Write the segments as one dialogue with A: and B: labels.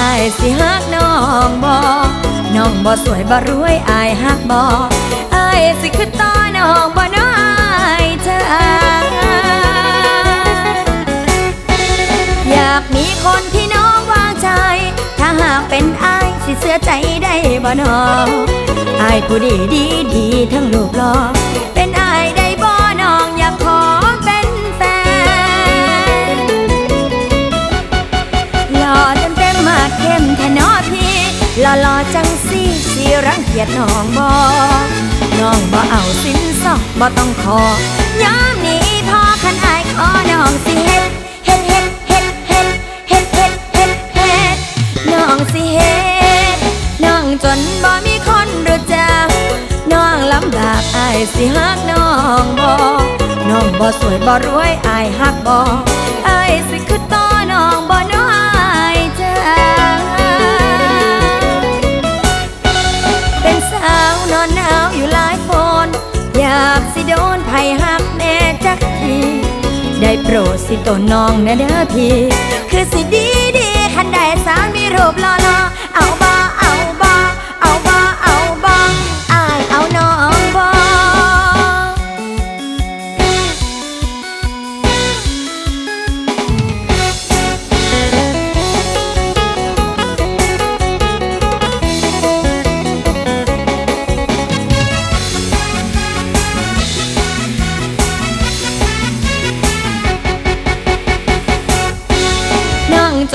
A: อายสิฮักน้องบ่น้องบ่สวยบ่รวยอายฮักบ่อายสิคือต่อน้องบ่น้อยเธออยากมีคนที่น้องวางใจ ถ้าหากเป็นอายสิเสื้อใจได้บ่น้องอายผู้ดีดีดีทั้งรูปหล่อเป็นอาย รังเกียจน้องบ่น้องบ่เอาสินสอดบ่ต้องขอยามนี้พอคันอายขอน้องสิเฮ็ดเฮ็ดเฮ็ดเฮ็ดเฮ็ดเฮ็ดเฮ็ดเฮ็ดเฮ็ดน้องสิเฮ็ดน้องจนบ่มีคนรู้จักน้องลำบากอายสิฮักน้องบ่น้องบ่สวยบ่รวยอายฮักบ่อายสิคือต รสิตนน้องนะเด้อพี่ คือสิดีดีคันได้สามีรูปหล่อ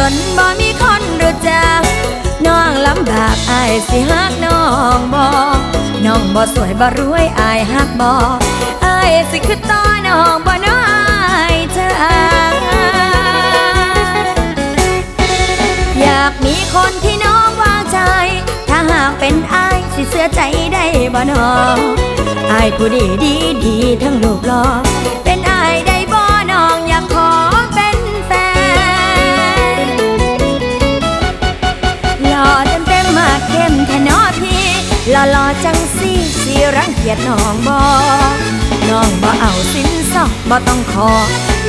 A: น้องจนบ่มีคนรู้จักน้องลำบากอายสิฮักน้องบ่น้องบ่สวยบ่รวยอายฮักบ่อายสิคือต่อน้องบ่น้อยเธออยากมีคนที่น้องวางใจ ถ้าหากเป็นอายสิเสื้อใจได้บ่น้องอายผู้ดีดีดีทั้งรูปหล่อเป็นอายได้ สิสิรังเกียจน้องบ่น้องบ่เอาสินสอดบ่ต้องขอ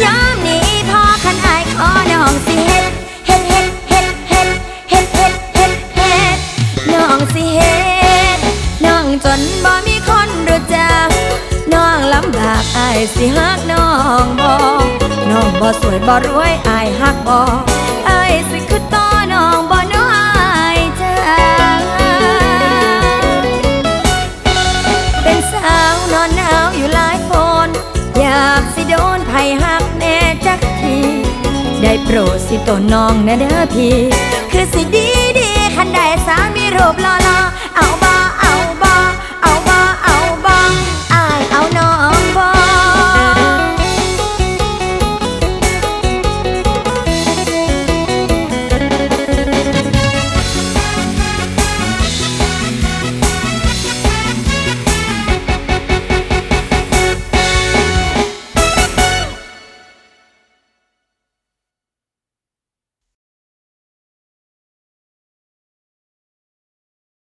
A: ยามนี้พอคันอายขอน้องสิเฮ็ดเฮ็ดเฮ็ดเฮ็ดเฮ็ดเฮ็ดเฮ็ดเฮ็ดเฮ็ดน้องสิเฮ็ดน้องจนบ่มีคนรู้จักน้องลำบากอายสิฮักน้องบ่น้องบ่สวยบ่รวยอายฮักบ่ โปรดสิตนน้องนะเด้อพี่ คือสิ